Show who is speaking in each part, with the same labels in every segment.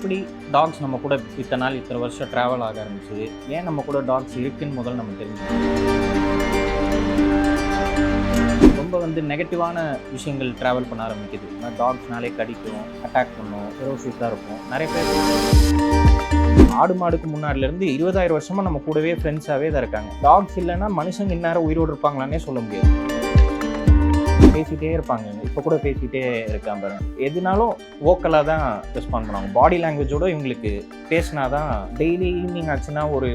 Speaker 1: எப்படி டாக்ஸ் நம்ம கூட இத்தனை நாள் இத்தனை வருஷம் ட்ராவல் ஆக ஆரம்பிச்சது? ஏன் நம்ம கூட டாக்ஸ் இருக்குன்னு முதல்ல நம்ம தெரிஞ்சுக்கணும். ரொம்ப வந்து நெகட்டிவான விஷயங்கள் ட்ராவல் பண்ண ஆரம்பிக்குது. டாக்ஸ்னாலே கடிக்கும் அட்டாக் பண்ணும் ஃபெரோசிஸாக இருக்கும். நிறைய பேர் ஆடு மாடுக்கு முன்னாடிலேருந்து இருபதாயிரம் வருஷமாக நம்ம கூடவே ஃப்ரெண்ட்ஸாகவே தான் இருக்காங்க. டாக்ஸ் இல்லைன்னா மனுஷங்க இந்நேரம் உயிரோடு இருப்பாங்களான்னே சொல்ல முடியாது. பேசிட்டே இருப்பாங்க. இப்போ கூட பேசிட்டே இருக்காங்க பாருங்க. எதுனாலும் வோக்கலாக தான் ரெஸ்பாண்ட் பண்ணுவாங்க. பாடி லாங்குவேஜோட இவங்களுக்கு பேசினா தான் டெய்லி ஈவினிங் ஆச்சுன்னா ஒரு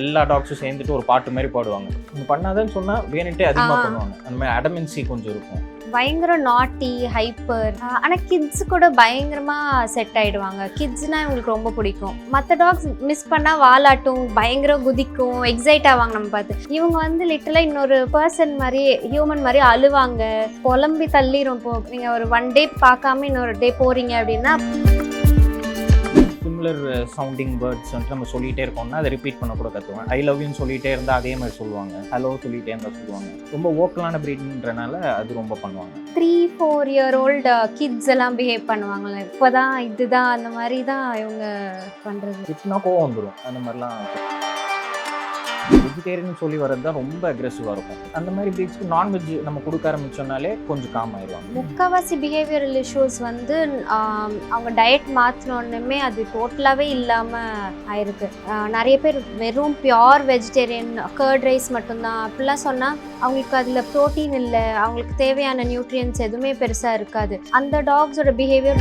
Speaker 1: எல்லா டாக்ஸும் சேர்ந்துட்டு ஒரு பாட்டு மாதிரி பாடுவாங்க. இவங்க பண்ணாதன்னு சொன்னால் வேணுட்டே அதிகமாக. பண்ணுவாங்க. அந்த மாதிரி அடமென்சி கொஞ்சம் இருக்கும்.
Speaker 2: பயங்கர நாட்டி ஹைப்பர் ஆனா கிட்ஸ் கூட பயங்கரமா செட் ஆயிடுவாங்க. கிட்ஸ்னா இவங்களுக்கு ரொம்ப பிடிக்கும். மற்ற டாக்ஸ் மிஸ் பண்ணா வாலாட்டும் பயங்கர குதிக்கும் எக்ஸைட் ஆவாங்க நம்ம பார்த்து. இவங்க வந்து லிட்டலா இன்னொரு பர்சன் மாதிரி ஹியூமன் மாதிரி அழுவாங்க. புலம்பி தள்ளிரும். இப்போ நீங்க ஒரு ஒன் டே பார்க்காம இன்னொரு டே போறீங்க அப்படின்னா
Speaker 1: சிமிலர் சவுண்டிங் வேர்ட்ஸ் வந்துட்டு நம்ம சொல்லிகிட்டே இருக்கோம்னா அதை ரிப்பீட் பண்ண கூட கற்றுவேன் ஐ லவ் யூன்னு சொல்லிகிட்டே இருந்தால் அதே மாதிரி சொல்லுவாங்க. ஹலோ சொல்லிகிட்டே இருந்தால் சொல்லுவாங்க. ரொம்ப ஓக்கலான ப்ரீட்ன்றனால அது ரொம்ப பண்ணுவாங்க.
Speaker 2: Three four year old kids எல்லாம் பிஹேவ் பண்ணுவாங்கல்ல. இப்போதான் இதுதான் அந்த மாதிரி தான் இவங்க பண்றது.
Speaker 1: திட்டினா கோவம் வந்துடும் அந்த மாதிரிலாம் வெஜிடேரியன் சொல்லி வர்றது தான் ரொம்ப அக்ரெசிவாக இருக்கும். அந்த மாதிரி பிரீட்ஸ்க்கு நான்வெஜ் நம்ம கொடுக்க ஆரம்பிச்சோம்னாலே கொஞ்சம் காம் ஆயிடுவாங்க.
Speaker 2: முக்கால்வாசி பிஹேவியரல் இஷ்யூஸ் வந்து அவங்க டயட் மாற்றினோடனே அது டோட்டலாகவே இல்லாமல் ஆயிருக்கு. நிறைய பேர் வெறும் பியோர் வெஜிடேரியன் கர்ட் ரைஸ் மட்டும்தான். அப்படிலாம் சொன்னால் அவங்களுக்கு அதில் ப்ரோட்டீன் இல்லை அவங்களுக்கு தேவையான நியூட்ரியன்ஸ் எதுவுமே பெருசாக இருக்காது. அந்த டாக்ஸோட பிஹேவியர்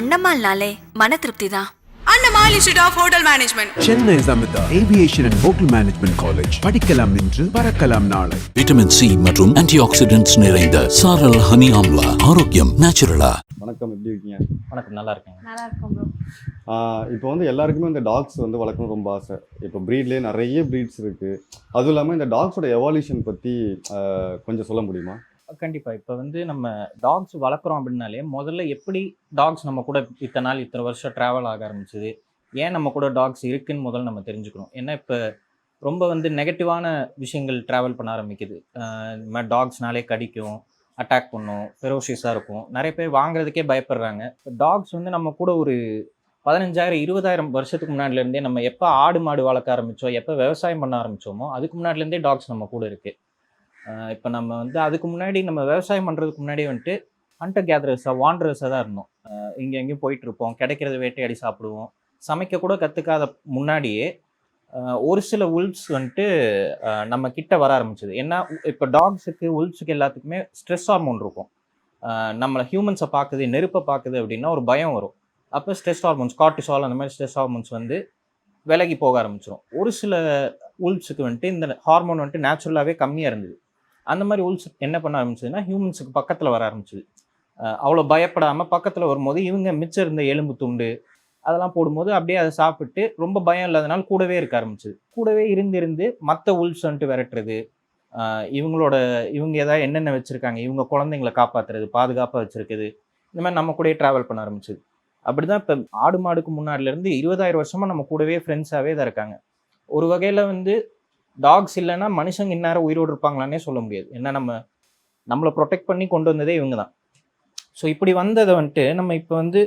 Speaker 3: அண்ணம்மாள்னாலே மன திருப்தி தான்.
Speaker 4: Annammal institute of hotel management
Speaker 5: Chennai Amirtha aviation and hotel management college படிக்கலாம் இன்று பறக்கலாம் நாளை.
Speaker 6: விட்டமின் சி மற்றும் ஆன்டி ஆக்சிடென்ட்ஸ் நிறைந்த சாரல் ஹனி ஆம்லா. ஆரோக்கியம் நேச்சுரலா
Speaker 7: வணக்கம் எப்படி இருக்கீங்க?
Speaker 1: வணக்கம் நல்லா இருக்கேங்க.
Speaker 2: நல்லா இருக்கும் ப்ரோ
Speaker 7: ஆஹ் இப்போ வந்து எல்லாருக்குமே இந்த டாக்ஸ் வந்து வளர்க்கணும் ரொம்ப ஆசை. இப்போ ப்ரீட்லேயே நிறைய ப்ரீட்ஸ் இருக்குது அதுவும் இல்லாமல் இந்த டாக்ஸோட எவால்யூஷன் பற்றி கொஞ்சம் சொல்ல முடியுமா?
Speaker 1: கண்டிப்பாக இப்போ வந்து நம்ம டாக்ஸ் வளர்க்குறோம் அப்படின்னாலே முதல்ல எப்படி டாக்ஸ் நம்ம கூட இத்தனை நாள் இத்தனை வருஷம் ட்ராவல் ஆக ஆரம்பிச்சுது? ஏன் நம்ம கூட டாக்ஸ் இருக்குன்னு முதல்ல நம்ம தெரிஞ்சுக்கணும். ஏன்னா இப்போ ரொம்ப வந்து நெகட்டிவான விஷயங்கள் ட்ராவல் பண்ண ஆரம்பிக்குது. இந்த மாதிரி டாக்ஸ்னாலே கடிக்கும் அட்டாக் பண்ணும் ஃபெரோஷியஸாக இருக்கும். நிறைய பேர் வாங்குறதுக்கே பயப்படுறாங்க. டாக்ஸ் வந்து நம்ம கூட ஒரு பதினஞ்சாயிரம் இருபதாயிரம் வருஷத்துக்கு முன்னாடிலேருந்தே நம்ம எப்போ ஆடு மாடு வளர்க்க ஆரம்பித்தோம் எப்போ விவசாயம் பண்ண ஆரம்பித்தோமோ அதுக்கு முன்னாடிலேருந்தே டாக்ஸ் நம்ம கூட இருக்குது இப்போ நம்ம வந்து அதுக்கு முன்னாடி நம்ம விவசாயம் பண்ணுறதுக்கு முன்னாடி வந்துட்டு ஹண்டர் கேதரர்ஸாக வாண்டரர்ஸாக தான் இருந்தோம். இங்கே எங்கேயும் போயிட்டு இருப்போம். கிடைக்கிறத வேட்டையாடி சாப்பிடுவோம். சமைக்க கூட கற்றுக்காத முன்னாடியே ஒரு சில உல்ஸ் வந்துட்டு நம்ம கிட்ட வர ஆரம்பிச்சது. ஏன்னா இப்போ டாக்ஸுக்கு உல்ஸுக்கு எல்லாத்துக்குமே ஸ்ட்ரெஸ் ஹார்மோன் இருக்கும். நம்மளை ஹியூமன்ஸை பார்க்குது நெருப்பை பார்க்குது அப்படின்னா ஒரு பயம் வரும். அப்போ ஸ்ட்ரெஸ் ஹார்மோன்ஸ் கார்டிசால் அந்த மாதிரி ஸ்ட்ரெஸ் ஹார்மோன்ஸ் வந்து விலகி போக ஆரம்பிச்சிடும் ஒரு சில உல்ஸுக்கு வந்துட்டு இந்த ஹார்மோன் வந்துட்டு நேச்சுரலாகவே கம்மியாக இருந்தது. அந்த மாதிரி உல்ஸ் என்ன பண்ண ஆரம்பிச்சதுன்னா ஹியூமன்ஸுக்கு பக்கத்தில் வர ஆரம்பிச்சது. அவ்வளோ பயப்படாமல் பக்கத்தில் வரும்போது இவங்க மிச்சம் இருந்த எலும்பு துண்டு அதெல்லாம் போடும்போது அப்படியே அதை சாப்பிட்டு ரொம்ப பயம் இல்லாதனால கூடவே இருக்க ஆரம்பிச்சது. கூடவே இருந்து இருந்து மற்ற உல்ஸ் வந்துட்டு விரட்டுறது இவங்களோட இவங்க ஏதாவது என்னென்ன வச்சுருக்காங்க இவங்க குழந்தைங்களை காப்பாற்றுறது பாதுகாப்பாக வச்சுருக்குது இந்த மாதிரி நம்ம கூடயே ட்ராவல் பண்ண ஆரம்பிச்சது. அப்படி தான் இப்போ ஆடு மாடுக்கு முன்னாடிலேருந்து இருபதாயிரம் வருஷமாக நம்ம கூடவே ஃப்ரெண்ட்ஸாகவே தான் இருக்காங்க. ஒரு வகையில் வந்து டாக்ஸ் இல்லைன்னா மனுஷங்க இந்நேரம் உயிரோடு இருப்பாங்களான்னே சொல்ல முடியாது. ஏன்னா நம்ம நம்மளை ப்ரொடெக்ட் பண்ணி கொண்டு வந்ததே இவங்க தான். ஸோ இப்படி வந்ததை வந்துட்டு நம்ம இப்போ வந்து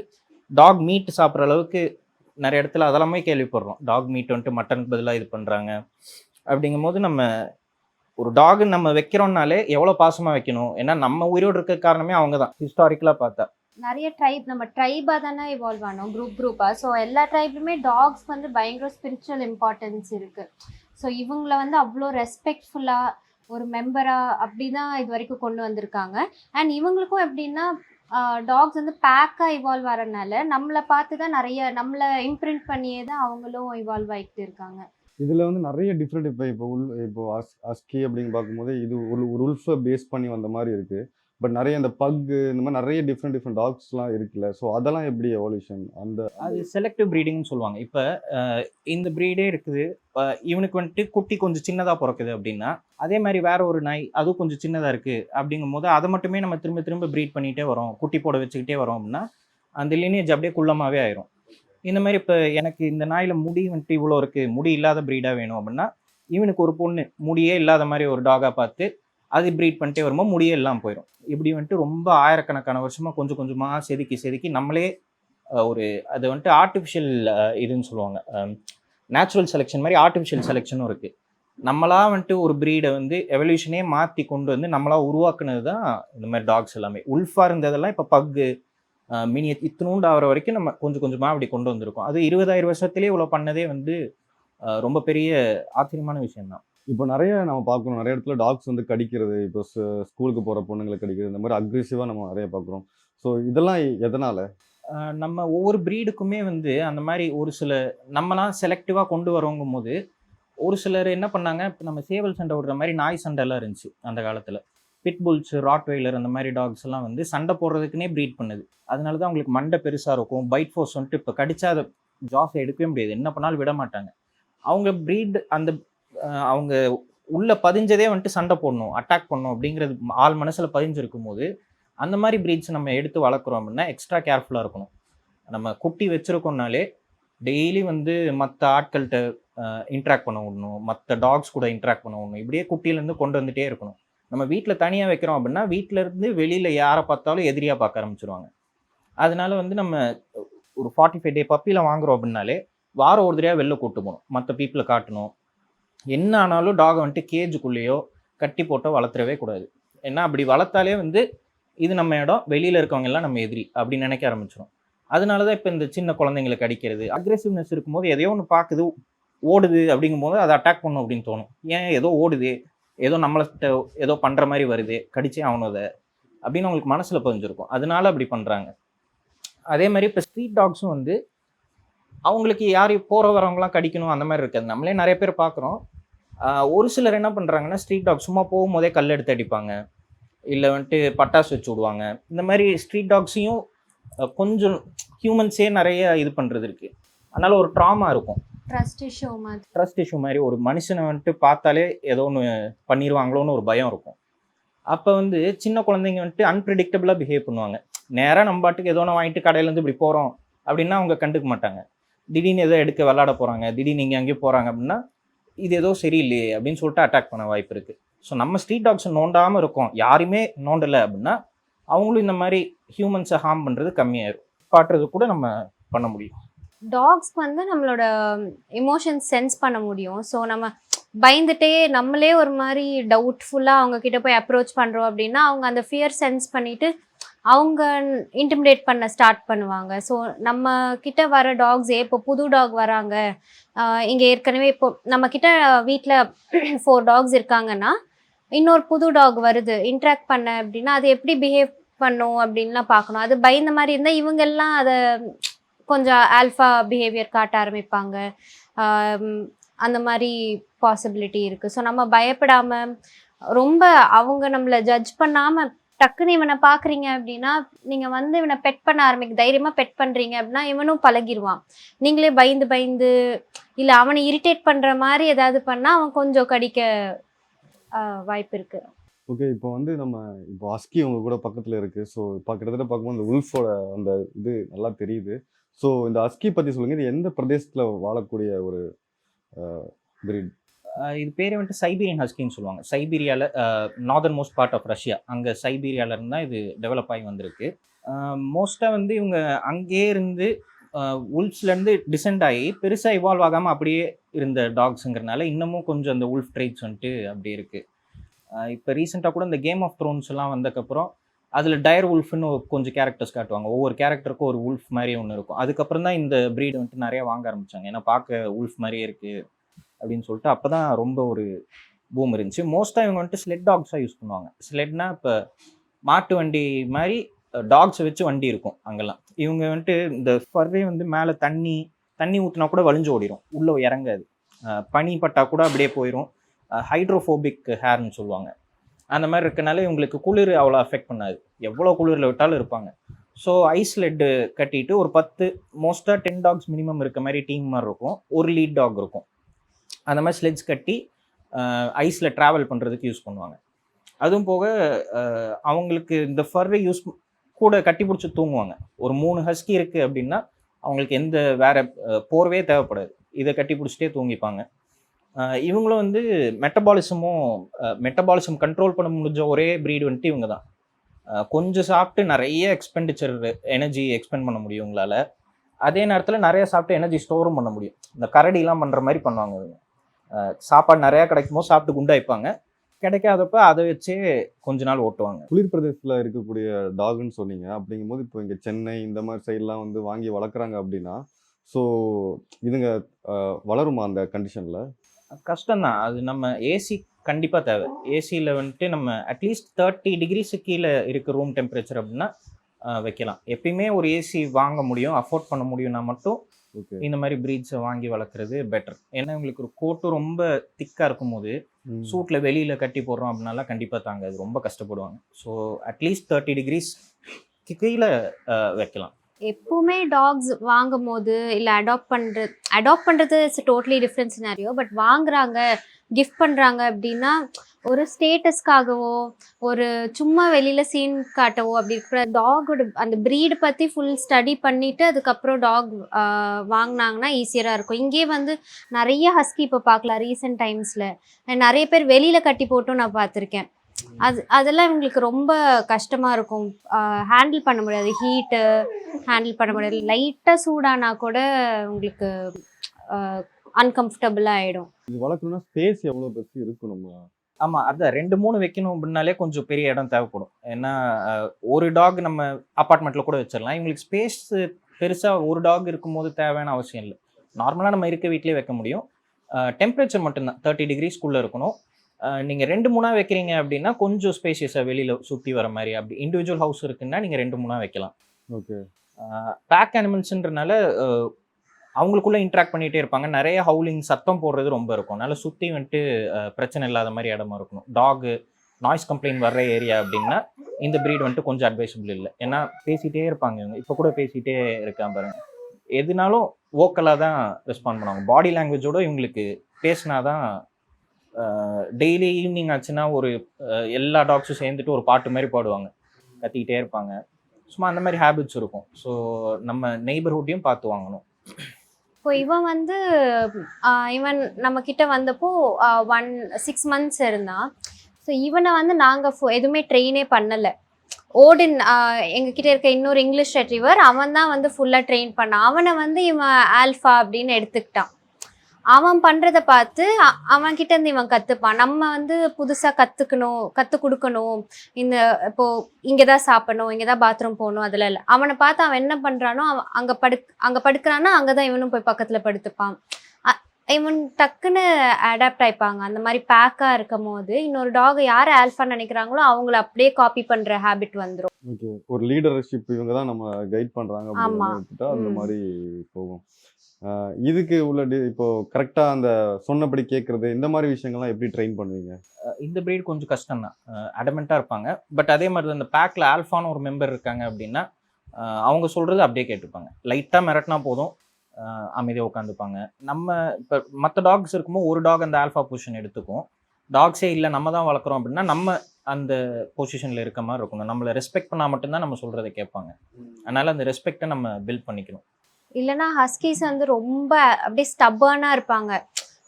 Speaker 1: டாக் மீட் சாப்பிட்ற அளவுக்கு நிறைய இடத்துல அதெல்லாமே கேள்விப்படுறோம். டாக் மீட் வந்துட்டு மட்டனுக்கு பதிலாக இது பண்ணுறாங்க அப்படிங்கும்போது நம்ம ஒரு டாக் நம்ம வைக்கிறோம்னாலே எவ்வளோ பாசமாக வைக்கணும்? ஏன்னா நம்ம உயிரோடு இருக்க காரணமே அவங்க தான். ஹிஸ்டாரிக்கலாக பார்த்தா.
Speaker 2: நிறைய ட்ரைப் நம்ம ட்ரைபாக தானே இவால்வ் ஆனோம். குரூப் குரூப்பாக ஸோ எல்லா ட்ரைப்லுமே டாக்ஸ் வந்து பயங்கர ஸ்பிரிச்சுவல் இம்பார்ட்டன்ஸ் இருக்குது ஸோ இவங்கள வந்து அவ்வளோ ரெஸ்பெக்ட்ஃபுல்லாக ஒரு மெம்பராக அப்படி தான் இது வரைக்கும் கொண்டு வந்திருக்காங்க. அண்ட் இவங்களுக்கும் எப்படின்னா டாக்ஸ் வந்து பேக்காக இவால்வ் ஆகிறனால நம்மளை பார்த்து தான் நிறைய நம்மளை இம்ப்ரிண்ட் பண்ணியே தான் அவங்களும் இவால்வ் ஆகிட்டு இருக்காங்க.
Speaker 7: இதில் வந்து நிறைய டிஃப்ரெண்ட் இப்போ இப்போ உள் இப்போ அஸ் அஸ்கி அப்படின்னு பார்க்கும்போது இது ஒரு உல்ஃபை பேஸ் பண்ணி வந்த மாதிரி இருக்குது பட் நிறைய இந்த பக்கு இந்த மாதிரி நிறைய டிஃப்ரெண்ட் டிஃப்ரெண்ட் டாக்ஸ்லாம் இருக்குல்ல. ஸோ அதெல்லாம் எப்படி எவல்யூஷன் அந்த
Speaker 1: அது செலக்டிவ் ப்ரீடிங்னு சொல்லுவாங்க. இப்போ இந்த ப்ரீடே இருக்குது. இவனுக்கு வந்துட்டு குட்டி கொஞ்சம் சின்னதாக பிறக்குது அப்படின்னா அதே மாதிரி வேற ஒரு நாய் அதுவும் கொஞ்சம் சின்னதாக இருக்குது அப்படிங்கும் போது அதை மட்டுமே நம்ம திரும்ப திரும்ப ப்ரீட் பண்ணிகிட்டே வரோம். குட்டி போட வச்சுக்கிட்டே வரோம் அப்படின்னா அந்த லினேஜ் அப்படியே குள்ளமாகவே ஆயிரும். இந்த மாதிரி இப்போ எனக்கு இந்த நாயில் முடி வந்துட்டு இவ்வளோ இருக்குது முடி இல்லாத ப்ரீடாக வேணும் அப்படின்னா இவனுக்கு ஒரு பொண்ணு. முடியே இல்லாத மாதிரி ஒரு டாகாக பார்த்து அது ப்ரீட் பண்ணிட்டே வரும்போது முடியே எல்லாம் போயிடும் இப்படி வந்துட்டு ரொம்ப ஆயிரக்கணக்கான வருஷமாக கொஞ்சம் கொஞ்சமாக செதுக்கி செதுக்கி நம்மளே ஒரு அது வந்துட்டு ஆர்டிஃபிஷியல் இதுன்னு சொல்லுவாங்க. நேச்சுரல் செலெக்ஷன் மாதிரி ஆர்டிஃபிஷியல் செலெக்ஷனும் இருக்குது நம்மளா வந்துட்டு ஒரு ப்ரீடை வந்து எவல்யூஷனே மாற்றி கொண்டு வந்து நம்மளா உருவாக்குனது தான் இந்த மாதிரி டாக்ஸ் எல்லாமே. உல்ஃபாக இருந்ததெல்லாம் இப்போ பக்கு மினி இத்தினூண்டு ஆகிற வரைக்கும் நம்ம கொஞ்சம் கொஞ்சமாக அப்படி கொண்டு வந்திருக்கோம். அது இருபதாயிரம் வருஷத்துலேயே இவ்வளோ பண்ணதே வந்து ரொம்ப பெரிய ஆச்சரியமான விஷயம் தான்
Speaker 7: இப்போ நிறைய நம்ம பார்க்குறோம் நிறைய இடத்துல டாக்ஸ் வந்து கடிக்கிறது இப்போ ஸ்கூலுக்கு போகிற பொண்ணுங்களை கடிக்கிறது இந்த மாதிரி அக்ரெசிவாக நம்ம நிறைய பார்க்குறோம். ஸோ இதெல்லாம் எதனால்?
Speaker 1: நம்ம ஒவ்வொரு ப்ரீடுக்குமே வந்து அந்த மாதிரி ஒரு சில நம்மலாம் செலக்டிவாக கொண்டு வரோங்கும் போது ஒரு சிலர் என்ன பண்ணாங்க இப்போ நம்ம சேவல் சண்டை விடுற மாதிரி நாய் சண்டைலாம் இருந்துச்சு அந்த காலத்தில். பிட்புல்ஸ் ராட்வெய்லர் அந்த மாதிரி டாக்ஸ் எல்லாம் வந்து சண்டை போடுறதுக்குனே ப்ரீட் பண்ணுது. அதனால தான் அவங்களுக்கு மண்டை பெருசாக இருக்கும் பைட் ஃபோர்ஸ் வந்துட்டு இப்போ கடிச்சா அதை ஜாஸை எடுக்கவே முடியாது. என்ன பண்ணாலும் விட மாட்டாங்க. அவங்க ப்ரீட் அந்த அவங்க உள்ள பதிஞ்சதே வந்துட்டு சண்டை போடணும் அட்டாக் பண்ணணும் அப்படிங்கிறது ஆள் மனசில் பதிஞ்சிருக்கும் போது அந்த மாதிரி ப்ரீட்ஸ் நம்ம எடுத்து வளர்க்குறோம் அப்படின்னா எக்ஸ்ட்ரா கேர்ஃபுல்லாக இருக்கணும். நம்ம குட்டி வச்சுருக்கோம்னாலே டெய்லி வந்து மற்ற ஆட்கள்கிட்ட இன்ட்ராக்ட் பண்ண விடணும். மற்ற டாக்ஸ் கூட இன்ட்ராக்ட் பண்ண விடணும். இப்படியே குட்டியிலேருந்து கொண்டு வந்துட்டே இருக்கணும். நம்ம வீட்டில் தனியாக வைக்கிறோம் அப்படின்னா வீட்டிலேருந்து வெளியில் யாரை பார்த்தாலும் எதிரியாக பார்க்க ஆரம்பிச்சிருவாங்க. அதனால வந்து நம்ம ஒரு ஃபார்ட்டி ஃபைவ் டே பப்பியில் வாங்குறோம் அப்படின்னாலே வாரம் ஒரு தடவையாக வெளில கூட்டு போகணும். மற்ற பீப்புளை காட்டணும். என்ன ஆனாலும் டாகை வந்துட்டு கேஜுக்குள்ளேயோ கட்டி போட்டோ வளர்த்துறவே கூடாது. ஏன்னா அப்படி வளர்த்தாலே வந்து இது நம்ம இடம் வெளியில் இருக்கவங்க எல்லாம் நம்ம எதிரி அப்படின்னு நினைக்க ஆரம்பிச்சிடும் அதனால தான் இப்போ இந்த சின்ன குழந்தைங்களுக்கு அடிக்கிறது அக்ரெசிவ்னஸ் இருக்கும்போது எதையோ ஒன்று பார்க்குது ஓடுது அப்படிங்கும்போது அதை அட்டாக் பண்ணும் அப்படின்னு தோணும். ஏன் ஏதோ ஓடுது ஏதோ நம்மள்கிட்ட ஏதோ பண்ணுற மாதிரி வருது கடிச்சே ஆகணும் அதை அப்படின்னு அவங்களுக்கு மனசில் பதிஞ்சிருக்கும். அதனால அப்படி பண்ணுறாங்க அதே மாதிரி இப்போ ஸ்ட்ரீட் டாக்ஸும் வந்து அவங்களுக்கு யார் போகிற வரவங்களாம் கடிக்கணும் அந்த மாதிரி இருக்காது. நம்மளே நிறைய பேர் பார்க்குறோம் ஒரு சிலர் என்ன பண்ணுறாங்கன்னா ஸ்ட்ரீட் டாக் சும்மா போகும்போதே கல் எடுத்து அடிப்பாங்க. இல்லை வந்துட்டு பட்டாசு வச்சு விடுவாங்க. இந்த மாதிரி ஸ்ட்ரீட் டாக்ஸையும் கொஞ்சம் ஹியூமன்ஸே நிறைய இது பண்ணுறது இருக்குது அதனால ஒரு ட்ராமா இருக்கும்.
Speaker 2: ட்ரஸ்ட் இஷ்யூ மாதிரி.
Speaker 1: ட்ரஸ்ட் இஷ்யூ மாதிரி ஒரு மனுஷனை வந்துட்டு பார்த்தாலே ஏதோ ஒன்று பண்ணிடுவாங்களோன்னு ஒரு பயம் இருக்கும். அப்போ வந்து சின்ன குழந்தைங்க வந்துட்டு அன்பிரிடிக்டபிளாக பிஹேவ் பண்ணுவாங்க. நேராக நம்ம பாட்டுக்கு ஏதோ ஒன்று வாங்கிட்டு கடையிலேருந்து இப்படி போகிறோம் அப்படின்னா அவங்க கண்டுக்க மாட்டாங்க. திடீர்னு ஏதோ எடுக்க விளாட போகிறாங்க திடீர்னு இங்கே அங்கேயும் போகிறாங்க அப்படின்னா இது ஏதோ சரியில்லையே அப்படின்னு சொல்லிட்டு அட்டாக் பண்ண வாய்ப்பு இருக்குது ஸோ நம்ம ஸ்ட்ரீட் டாக்ஸை நோண்டாமல் இருக்கோம். யாருமே நோண்டலை அப்படின்னா அவங்களும் இந்த மாதிரி ஹியூமன்ஸை ஹார்ம் பண்ணுறது கம்மியாயிரும். காட்டுறது கூட நம்ம பண்ண முடியும்.
Speaker 2: டாக்ஸ்க்கு வந்து நம்மளோட எமோஷன்ஸ் சென்ஸ் பண்ண முடியும். ஸோ நம்ம பயந்துட்டே நம்மளே ஒரு மாதிரி டவுட்ஃபுல்லாக அவங்க கிட்ட போய் அப்ரோச் பண்ணுறோம் அப்படின்னா அவங்க அந்த ஃபியர் சென்ஸ் பண்ணிட்டு அவங்க இன்டிமிடேட் பண்ண ஸ்டார்ட் பண்ணுவாங்க. ஸோ நம்ம கிட்ட வர டாக்ஸ் இப்போ புது டாக் வராங்க. இங்கே ஏற்கனவே இப்போ நம்ம கிட்ட வீட்டில் ஃபோர் டாக்ஸ் இருக்காங்கன்னா இன்னொரு புது டாக் வருது. இன்ட்ராக்ட் பண்ண அப்படின்னா அது எப்படி பிஹேவ் பண்ணும் அப்படின்லாம் பார்க்கணும். அது பயந்த மாதிரி இருந்தால் இவங்கெல்லாம் அதை கொஞ்சம் ஆல்ஃபா பிஹேவியர் காட்ட ஆரம்பிப்பாங்க. அந்த மாதிரி பாசிபிலிட்டி இருக்குது ஸோ நம்ம பயப்படாமல் ரொம்ப அவங்க நம்மளை ஜட்ஜ் பண்ணாமல் டக்குன்னு இவனை பார்க்குறீங்க அப்படின்னா நீங்கள் வந்து இவனை பெட் பண்ண ஆரம்பிக்க தைரியமாக பெட் பண்ணுறீங்க அப்படின்னா இவனும் பழகிடுவான் நீங்களே பயந்து பயந்து இல்லை அவனை இரிட்டேட் பண்ணுற மாதிரி ஏதாவது பண்ணால் அவன் கொஞ்சம் கடிக்க வாய்ப்பு இருக்குது
Speaker 7: ஓகே இப்போ வந்து நம்ம இப்போ அஸ்கி உங்க கூட பக்கத்தில் இருக்குது ஸோ இப்போ கிட்டத்தட்ட பார்க்கும்போது இந்த உல்ஃபோட அந்த இது நல்லா தெரியுது. ஸோ இந்த அஸ்கி பற்றி சொல்லுங்கள் இது எந்த பிரதேசத்தில் வாழக்கூடிய ஒரு
Speaker 1: பிரீட் இது பேர் வந்துட்டு சைபீரியன் ஹஸ்கின்னு சொல்லுவாங்க. சைபீரியாவில் northern most part of Russia அங்கே சைபீரியால இருந்து தான் இது டெவலப் ஆகி வந்திருக்கு. மோஸ்ட்டாக வந்து இவங்க அங்கேயே இருந்து உல்ஃப்ஸ்லேருந்து டிசெண்ட் ஆகி பெருசாக இவால்வ் ஆகாமல் அப்படியே இருந்த டாக்ஸுங்கிறனால இன்னமும் கொஞ்சம் அந்த உல்ஃப் ட்ரைட்ஸ் வந்துட்டு அப்படியே இருக்குது இப்போ ரீசெண்டாக கூட இந்த கேம் ஆஃப் த்ரோன்ஸ் எல்லாம் வந்ததுக்கப்புறம் அதில் டயர் உல்ஃப்னு கொஞ்சம் கேரக்டர்ஸ் காட்டுவாங்க. ஒவ்வொரு கேரக்டருக்கும் ஒரு உல்ஃப் மாதிரி ஒன்று இருக்கும். அதுக்கப்புறம் தான் இந்த ப்ரீட் வந்துட்டு நிறைய வாங்க ஆரம்பிச்சாங்க. ஏன்னா பார்க்க உல்ஃப் மாதிரியே இருக்குது அப்படின்னு சொல்லிட்டு அப்போ தான் ரொம்ப ஒரு பூம் இருந்துச்சு. மோஸ்ட்டாக இவங்க வந்துட்டு ஸ்லெட் டாக்ஸாக யூஸ் பண்ணுவாங்க. ஸ்லெட்னா இப்போ மாட்டு வண்டி மாதிரி டாக்ஸை வச்சு வண்டி இருக்கும் அங்கெல்லாம். இவங்க வந்துட்டு இந்த ஃபர்வே வந்து மேலே தண்ணி தண்ணி ஊற்றினா கூட வலிஞ்சு ஓடிடும் உள்ளே இறங்காது. பனி பட்டா கூட அப்படியே போயிடும் ஹைட்ரோஃபோபிக் ஹேர்னு சொல்லுவாங்க. அந்த மாதிரி இருக்கனால இவங்களுக்கு குளிர் அவ்வளோ அஃபெக்ட் பண்ணாது. எவ்வளோ குளிரில் விட்டாலும் இருப்பாங்க. ஸோ ஐஸ் லெட்டு கட்டிட்டு ஒரு பத்து மோஸ்ட்டாக டென் டாக்ஸ் மினிமம் இருக்க மாதிரி டீம் மாதிரி இருக்கும். ஒரு லீட் டாக் இருக்கும். அந்த மாதிரி ஸ்லெட்ஸ் கட்டி ஐஸில் ட்ராவல் பண்ணுறதுக்கு யூஸ் பண்ணுவாங்க. அதுவும் போக அவங்களுக்கு இந்த ஃபர்ரை யூஸ் கூட கட்டி பிடிச்சி தூங்குவாங்க. ஒரு மூணு ஹஸ்கி இருக்குது அப்படின்னா அவங்களுக்கு எந்த வேற போர்வே தேவைப்படாது. இதை கட்டி பிடிச்சிட்டே தூங்கிப்பாங்க. இவங்களும் வந்து மெட்டபாலிசமும் மெட்டபாலிசம் கண்ட்ரோல் பண்ண முடிஞ்ச ஒரே ப்ரீடு வந்துட்டு இவங்க தான். கொஞ்சம் சாப்பிட்டு நிறைய எக்ஸ்பெண்டிச்சர் எனர்ஜி எக்ஸ்பெண்ட் பண்ண முடியும் உங்களால் அதே நேரத்தில் நிறைய சாப்பிட்டு எனர்ஜி ஸ்டோரும் பண்ண முடியும். இந்த கரடிலாம் பண்ணுற மாதிரி பண்ணுவாங்க இவங்க. சாப்பாடு நிறையா கிடைக்கும் போது சாப்பிட்டு குண்டாயிப்பாங்க கிடைக்காதப்ப அதை வச்சே கொஞ்ச நாள் ஓட்டுவாங்க.
Speaker 7: குளிர் பிரதேசத்தில் இருக்கக்கூடிய டாக்னு சொன்னீங்க. அப்படிங்கும்போது இப்போ இங்கே சென்னை இந்த மாதிரி சைட்லாம் வந்து வாங்கி வளர்க்குறாங்க அப்படின்னா ஸோ இதுங்க வளருமா அந்த கண்டிஷனில்
Speaker 1: கஷ்டம்தான். அது நம்ம ஏசி கண்டிப்பாக தேவை. ஏசியில் வந்துட்டு நம்ம அட்லீஸ்ட் தேர்ட்டி டிகிரிஸு கீழே இருக்க ரூம் டெம்பரேச்சர் அப்படின்னா வைக்கலாம். எப்பயுமே ஒரு ஏசி வாங்க முடியும் அஃபோர்ட் பண்ண முடியும்னா மட்டும் இந்த மாதிரி ப்ரீட்ஸை வாங்கி வளர்க்குறது பெட்டர் ஏன்னா உங்களுக்கு ஒரு கோட்டு ரொம்ப திக்காக இருக்கும்போது சூட்டில் வெளியில் கட்டி போடுறோம் அப்படின்னாலாம் கண்டிப்பாக தாங்காது. ரொம்ப கஷ்டப்படுவாங்க. ஸோ அட்லீஸ்ட் தேர்ட்டி டிகிரிஸ் கீழே வைக்கலாம்.
Speaker 2: எப்பவுமே டாக்ஸ் வாங்கும் போது இல்லை அடாப்ட் பண்ணுறது அடாப்ட் பண்ணுறது it's totally different scenario but வாங்குறாங்க கிஃப்ட் பண்ணுறாங்க அப்படின்னா ஒரு ஸ்டேட்டஸ்க்காகவோ ஒரு சும்மா வெளியில் சீன் காட்டவோ அப்படி இருக்கிற டாகோட அந்த ப்ரீடு பற்றி ஃபுல் ஸ்டடி பண்ணிவிட்டு அதுக்கப்புறம் டாக் வாங்கினாங்கன்னா ஈஸியராக இருக்கும். இங்கேயே வந்து நிறைய ஹஸ்கி இப்போ பார்க்கலாம் ரீசெண்ட் டைம்ஸில் நிறைய பேர் வெளியில் கட்டி போட்டும் நான் பார்த்துருக்கேன். அது அதெல்லாம் இவங்களுக்கு ரொம்ப கஷ்டமாக இருக்கும். ஹேண்டில் பண்ண முடியாது. ஹீட்டு ஹேண்டில் பண்ண முடியாது. லைட்டாக சூடானா கூட உங்களுக்கு அன்கம்ஃபர்டபுளாக ஆகிடும்
Speaker 7: இது வளர்க்கணும்னா ஸ்பேஸ் எவ்வளோ பெருசு இருக்கணும்
Speaker 1: ஆமாம் அதான். ரெண்டு மூணு வைக்கணும் அப்படின்னாலே கொஞ்சம் பெரிய இடம் தேவைப்படும். ஏன்னா ஒரு டாக் நம்ம அப்பார்ட்மெண்ட்டில் கூட வச்சிடலாம். இவங்களுக்கு ஸ்பேஸ் பெருசாக ஒரு டாக் இருக்கும்போது தேவையான அவசியம் இல்லை. நார்மலாக நம்ம இருக்க வீட்டிலே வைக்க முடியும். டெம்பரேச்சர் மட்டும்தான். தேர்ட்டி டிகிரிஸ்குள்ளே இருக்கணும். நீங்கள் ரெண்டு மூணாக வைக்கிறீங்க அப்படின்னா கொஞ்சம் ஸ்பேஷியஸாக வெளியில் சுற்றி வர மாதிரி அப்படி இண்டிவிஜுவல் ஹவுஸ் இருக்குன்னா நீங்கள் ரெண்டு மூணாக வைக்கலாம்.
Speaker 7: ஓகே.
Speaker 1: பேக் அனிமல்ஸ்ன்றனால அவங்களுக்குள்ள இன்ட்ராக்ட் பண்ணிகிட்டே இருப்பாங்க. நிறைய ஹவுலிங் சத்தம் போடுறது ரொம்ப இருக்கும். நல்லா சுற்றி வந்துட்டு பிரச்சனை இல்லாத மாதிரி இடமா இருக்கணும். டாகு நாய்ஸ் கம்ப்ளைண்ட் வர்ற ஏரியா அப்படின்னா இந்த ப்ரீட் வந்துட்டு கொஞ்சம் அட்வைசபிள் இல்லை. ஏன்னா பேசிகிட்டே இருப்பாங்க இவங்க. இப்போ கூட பேசிகிட்டே இருக்கான் பாருங்க. எதுனாலும் வோக்கலாக தான் ரெஸ்பாண்ட் பண்ணுவாங்க. பாடி லாங்குவேஜோட இவங்களுக்கு பேசினாதான் டெய்லி ஈவினிங் ஆச்சுன்னா ஒரு எல்லா டாக்ஸும் சேர்ந்துட்டு ஒரு பாட்டு மாதிரி பாடுவாங்க. கத்திக்கிட்டே இருப்பாங்க. சும்மா அந்த மாதிரி ஹேபிட்ஸ் இருக்கும். ஸோ நம்ம நெய்பர்ஹுட்டையும் பார்த்து வாங்கணும்.
Speaker 2: இப்போ இவன் வந்து இவன் நம்ம கிட்ட வந்தப்போ ஒன் சிக்ஸ் மந்த்ஸ் இருந்தான் ஸோ இவனை வந்து நாங்கள் எதுவுமே ட்ரெயினே பண்ணலை. ஓடின் எங்ககிட்ட இருக்க இன்னொரு இங்கிலீஷ் ரெட்ரிவர் அவன் தான் வந்து ஃபுல்லாக ட்ரெயின் பண்ணான். அவனை வந்து இவன் ஆல்ஃபா அப்படின்னு எடுத்துக்கிட்டான். அவன் பண்ணுறத பார்த்து அவன் கிட்ட இருந்து இவன் கற்றுப்பான் நம்ம வந்து புதுசாக கற்றுக்கணும் கற்றுக் கொடுக்கணும். இந்த இப்போ இங்கே தான் சாப்பிடணும் இங்கே தான் பாத்ரூம் போகணும் அதில் இல்லை. அவனை பார்த்து அவன் என்ன பண்ணுறானோ அவன் அங்கே படு அங்கே படுக்கிறான்னா அங்கே தான் இவனும் போய் பக்கத்தில் படுத்துப்பான். இவன் டக்குன்னு அடாப்ட் ஆயிப்பாங்க. அந்த மாதிரி பேக்காக இருக்கும் போது இன்னொரு டாக் யார் ஆல்ஃபான்னு நினைக்கிறாங்களோ அவங்கள அப்படியே காப்பி பண்ணுற ஹேபிட் வந்துடும்
Speaker 7: ஒரு லீடர்ஷிப் இவங்க தான் நம்ம கைட் பண்றாங்க அந்த. மாதிரி போகும். இதுக்கு உள்ள டி- இப்போ கரெக்டா அந்த சொன்னபடி கேட்கறது இந்த மாதிரி விஷயங்கள்லாம் எப்படி ட்ரெயின் பண்ணுவீங்க?
Speaker 1: இந்த breed கொஞ்சம் கஷ்டம் தான் அடமெண்ட்டாக இருப்பாங்க. பட் அதே மாதிரி இந்த பேக்கில் ஆல்ஃபான்னு ஒரு மெம்பர் இருக்காங்க அப்படின்னா அவங்க சொல்கிறது அப்படியே கேட்டுப்பாங்க. லைட்டாக மிரட்டினா போதும். அமைதியாக உட்காந்துப்பாங்க. நம்ம இப்போ மற்ற டாக்ஸ் இருக்கும்போது ஒரு டாக் அந்த ஆல்ஃபா பொசிஷன் எடுத்துக்கும். டாக்ஸே இல்லை நம்ம தான் வளர்க்குறோம் அப்படின்னா நம்ம அந்த பொசிஷனில் இருக்க மாதிரி இருக்கணும். நம்மளை ரெஸ்பெக்ட் பண்ணால் மட்டும்தான் நம்ம சொல்கிறத கேட்பாங்க. அதனால் அந்த ரெஸ்பெக்டை நம்ம பில்ட் பண்ணிக்கணும்.
Speaker 2: இல்லைன்னா ஹஸ்கீஸ் வந்து ரொம்ப அப்படியே ஸ்டப்பானாக இருப்பாங்க.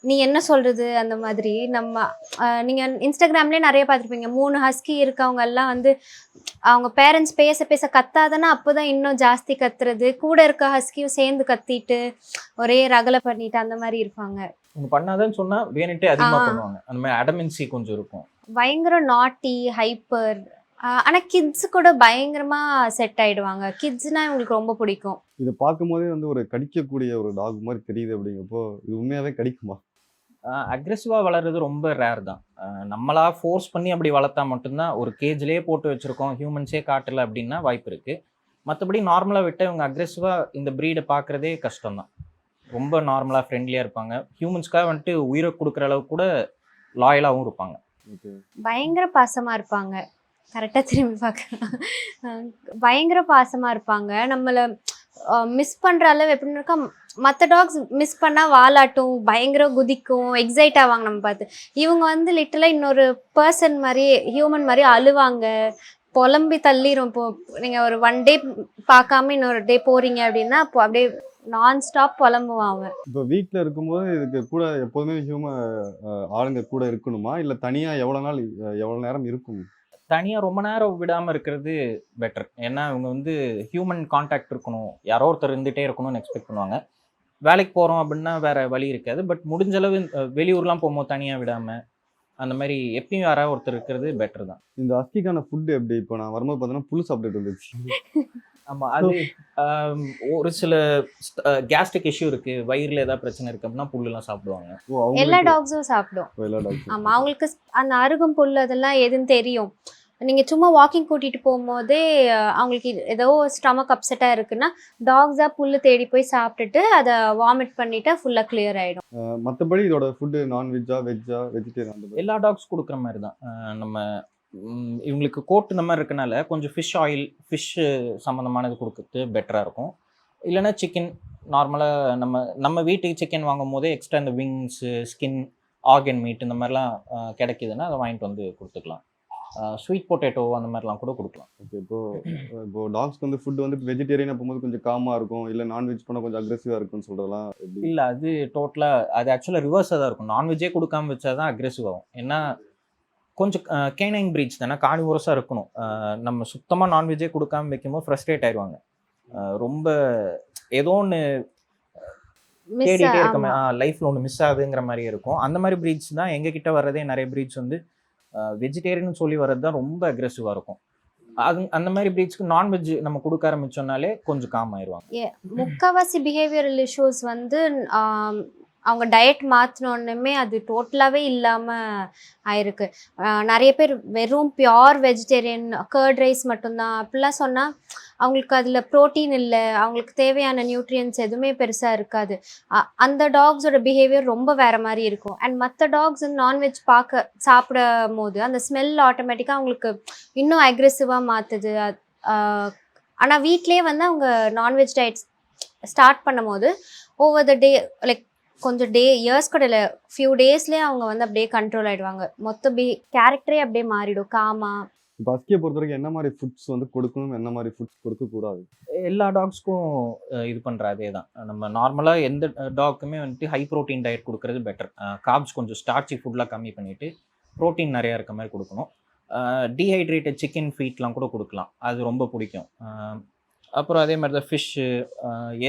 Speaker 2: நீ என்ன சொல்றது? அந்த மாதிரி நம்ம ஆஹ் நீங்க இன்ஸ்டாகிராம்லேயே நிறைய பார்த்துருப்பீங்க. மூணு ஹஸ்கி இருக்கவங்க எல்லாம் வந்து அவங்க பேரண்ட்ஸ் பேச பேச கத்தாதானே அப்போதான் இன்னும் ஜாஸ்தி கத்துறது. கூட இருக்க ஹஸ்கியும் சேர்ந்து கத்திட்டு ஒரே ரகலை பண்ணிட்டு அந்த மாதிரி இருப்பாங்க.
Speaker 1: ஒன்று பண்ணாதன்னு சொன்னால் வேணுட்டே அதிகமாக. பண்ணுவாங்க. அந்த மாதிரி அடமென்சி கொஞ்சம் இருக்கும்.
Speaker 2: பயங்கர நாட்டி ஹைப்பர் ஆனா கிட்ஸ் கூட பயங்கரமா செட் ஆயிடுவாங்க. கிட்ஸ்னா இவங்களுக்கு ரொம்ப பிடிக்கும்.
Speaker 7: இதை பார்க்கும்போதே வந்து ஒரு கடிக்கக்கூடிய ஒரு டாக் மாதிரி தெரியுது அப்படிங்கப்போ இது உண்மையாவே கடிக்குமா?
Speaker 1: அக்ரெசிவாக வளர்றது ரொம்ப ரேர் தான். அஹ் நம்மளா ஃபோர்ஸ் பண்ணி அப்படி வளர்த்தா மட்டும்தான் ஒரு கேஜ்லேயே போட்டு வச்சுருக்கோம். ஹியூமன்ஸே காட்டல அப்படின்னா வாய்ப்பு இருக்குது மற்றபடி நார்மலாக விட்டு இவங்க அக்ரெசிவாக இந்த ப்ரீடை பார்க்குறதே கஷ்டம் தான் ரொம்ப நார்மலாக ஃப்ரெண்ட்லியாக இருப்பாங்க. ஹியூமன்ஸ்க்காக வந்துட்டு உயிரை கொடுக்குற அளவுக்கு கூட லாயலாகவும் இருப்பாங்க.
Speaker 2: பயங்கர பாசமா இருப்பாங்க. கரெக்டாக திரும்பி பார்க்கலாம். பயங்கர பாசமாக இருப்பாங்க. நம்மளை மிஸ் பண்ணுற அளவு எப்படின்னு இருக்கா மற்ற டாக்ஸ் மிஸ் பண்ணால் வாலாட்டும் பயங்கர குதிக்கும் எக்ஸைட் ஆவாங்க நம்ம பார்த்து. இவங்க வந்து லிட்டலாக இன்னொரு பர்சன் மாதிரி ஹியூமன் மாதிரி அழுவாங்க. புலம்பி தள்ளிடும் இப்போ நீங்கள் ஒரு ஒன் டே பார்க்காம இன்னொரு டே போகிறீங்க அப்படின்னா அப்போ அப்படியே நான் ஸ்டாப் புலம்புவாங்க.
Speaker 7: இப்போ வீட்டில் இருக்கும்போது இதுக்கு கூட எப்போதுமே ஹியூமன் ஆளுங்க கூட இருக்கணுமா? இல்லை தனியாக எவ்வளோ நாள் எவ்வளோ நேரம் இருக்கும்?
Speaker 1: தனியாக ரொம்ப நேரம் விடாமல் இருக்கிறது பெட்டர் ஏன்னா இவங்க வந்து ஹியூமன் காண்டாக்ட் இருக்கணும். யாரோ ஒருத்தர் இருந்துகிட்டே இருக்கணும்னு எக்ஸ்பெக்ட் பண்ணுவாங்க. வேலைக்கு போகிறோம் அப்படின்னா வேற வழி இருக்காது. பட் முடிஞ்ச அளவு அஹ், வெளியூர்லாம் போகும்போது தனியாக விடாமல் அந்த மாதிரி எப்பயும் யாராவது ஒருத்தர் இருக்கிறது பெட்டர் தான்.
Speaker 7: இந்த அஸ்கிக்கான ஃபுட்டு எப்படி? இப்போ நான் வரும்போது பார்த்தீங்கன்னா புல் சாப்பிட்டுட்டு இருந்துச்சு.
Speaker 1: ஆமாம் அது ஒரு சில கேஸ்ட்ரிக் இஷ்யூ இருக்குது வயிறில் ஏதாவது பிரச்சனை இருக்குது அப்படின்னா புல்லுலாம் சாப்பிடுவாங்க.
Speaker 2: எல்லா டாக்ஸும் சாப்பிடும்.
Speaker 7: எல்லா டாக்டர்
Speaker 2: ஆமா அவங்களுக்கு அந்த அருகும் புல் அதெல்லாம் எதுன்னு தெரியும். நீங்க சும்மா வாக்கிங் கூட்டிட்டு போகும்போதே அவங்களுக்கு ஏதோ ஸ்டமக் அப்செட்டா இருக்குன்னா டாக்ஸா புல்லு தேடி போய் சாப்பிட்டுட்டு அதை வாமிட் பண்ணிட்டா ஃபுல்லா கிளியர் ஆயிடும்.
Speaker 7: மற்றபடி இதோட ஃபுட்டு நான்வெஜ்ஜா வெஜ்ஜா வெஜிடேரியன்
Speaker 1: எல்லா டாக்ஸ் கொடுக்குற மாதிரி தான். நம்ம இவங்களுக்கு கோட் இந்த மாதிரி இருக்கனால கொஞ்சம் ஃபிஷ் ஆயில் ஃபிஷ் சம்மந்தமானது கொடுக்கறது பெட்டராக இருக்கும். இல்லைன்னா சிக்கன் நார்மலாக நம்ம நம்ம வீட்டுக்கு சிக்கன் வாங்கும் போதே எக்ஸ்ட்ரா இந்த விங்ஸு ஸ்கின் ஆர்கன் மீட் இந்த மாதிரிலாம் கிடைக்குதுன்னா அதை வாங்கிட்டு வந்து கொடுத்துக்கலாம். ஸ்வீட் பொட்டேட்டோ அந்த மாதிரிலாம் கூட கொடுக்கலாம்.
Speaker 7: ஓகே இப்போ இப்போ டாக்ஸ்க்கு வந்து ஃபுட் வந்து வெஜிடேரியன் போகும்போது கொஞ்சம் காமா இருக்கும். இல்லை நான்வெஜ் பண்ணால் கொஞ்சம் அக்ரெசிவாக இருக்கும்னு சொல்றதெல்லாம் எப்படி?
Speaker 1: இல்லை அது டோட்டலாக அது ஆக்சுவலாக ரிவர்ஸாக தான் இருக்கும். நான்வெஜ்ஜே கொடுக்காம வச்சா தான் அக்ரெசிவ் ஆகும். ஏன்னா கொஞ்சம் கேனைன் பிரீச் தானே கார்னிவோரஸாக இருக்கணும். நம்ம சுத்தமாக நான்வெஜ்ஜே கொடுக்காம வைக்கும்போது ஃப்ரஸ்ட்ரேட் ஆயிடுவாங்க ரொம்ப ஏதோ ஒன்று தேடிட்டே இருக்க லைஃப்பில் ஒன்று மிஸ் ஆகுதுங்கிற மாதிரி இருக்கும். அந்த மாதிரி பிரீட்ஸ் தான் எங்ககிட்ட வர்றதே நிறைய பிரீட்ஸ் வந்து வெஜிடேரியன் சொல்லி வர்றது தான் ரொம்ப அக்ரெசிவாக இருக்கும். அது அந்த மாதிரி பிரீட்ஸ்க்கு நான்வெஜ் நம்ம கொடுக்க ஆரம்பிச்சோம்னாலே கொஞ்சம் காம் ஆயிடுவாங்க
Speaker 2: முக்கால்வாசி பிஹேவியரல் இஷ்யூஸ் வந்து அவங்க டயட் மாற்றினோன்னுமே அது டோட்டலாகவே இல்லாமல் ஆயிருக்கு. நிறைய பேர் வெறும் பியோர் வெஜிடேரியன் கர்ட் ரைஸ் மட்டும்தான். அப்படிலாம் சொன்னால் அவங்களுக்கு அதில் ப்ரோட்டீன் இல்லை. அவங்களுக்கு தேவையான நியூட்ரியன்ஸ் எதுவுமே பெருசாக இருக்காது. அ- அந்த டாக்ஸோட பிஹேவியர் ரொம்ப வேறு மாதிரி இருக்கும். அண்ட் மற்ற டாக்ஸ் வந்து நான்வெஜ் பார்க்க சாப்பிடும் போது அந்த ஸ்மெல் ஆட்டோமேட்டிக்காக அவங்களுக்கு இன்னும் அக்ரெசிவாக மாற்றுது ஆனால் வீட்லேயே வந்து அவங்க நான்வெஜ் டயட்ஸ் ஸ்டார்ட் பண்ணும்போது ஓவர் த டே லைக் கொஞ்சம் டே இயர்ஸ் கூட இல்லை ஃபியூ டேஸ்லேயே அவங்க வந்து அப்படியே கண்ட்ரோல் ஆயிடுவாங்க. மொத்த பி கேரக்டரே அப்படியே மாறிடும். காமா.
Speaker 7: இப்போ அஸ்கியை பொறுத்த வரைக்கும் என்ன மாதிரி ஃபுட்ஸ் வந்து கொடுக்கணும் என்ன மாதிரி ஃபுட்ஸ் கொடுக்கக்கூடாது?
Speaker 1: எல்லா டாக்ஸ்க்கும் இது பண்ணுற அதே தான் நம்ம நார்மலாக எந்த டாக்குமே வந்துட்டு ஹை ப்ரோட்டீன் டயட் கொடுக்கறது பெட்டர் காப்ஸ் கொஞ்சம் ஸ்டார்ச்சி ஃபுட்லாம் கம்மி பண்ணிவிட்டு ப்ரோட்டீன் நிறையா இருக்க மாதிரி கொடுக்கணும். டீஹைட்ரேட்டட் சிக்கன் ஃபீட்லாம் கூட கொடுக்கலாம். அது ரொம்ப பிடிக்கும். அப்புறம் அதே மாதிரி தான் ஃபிஷ்ஷு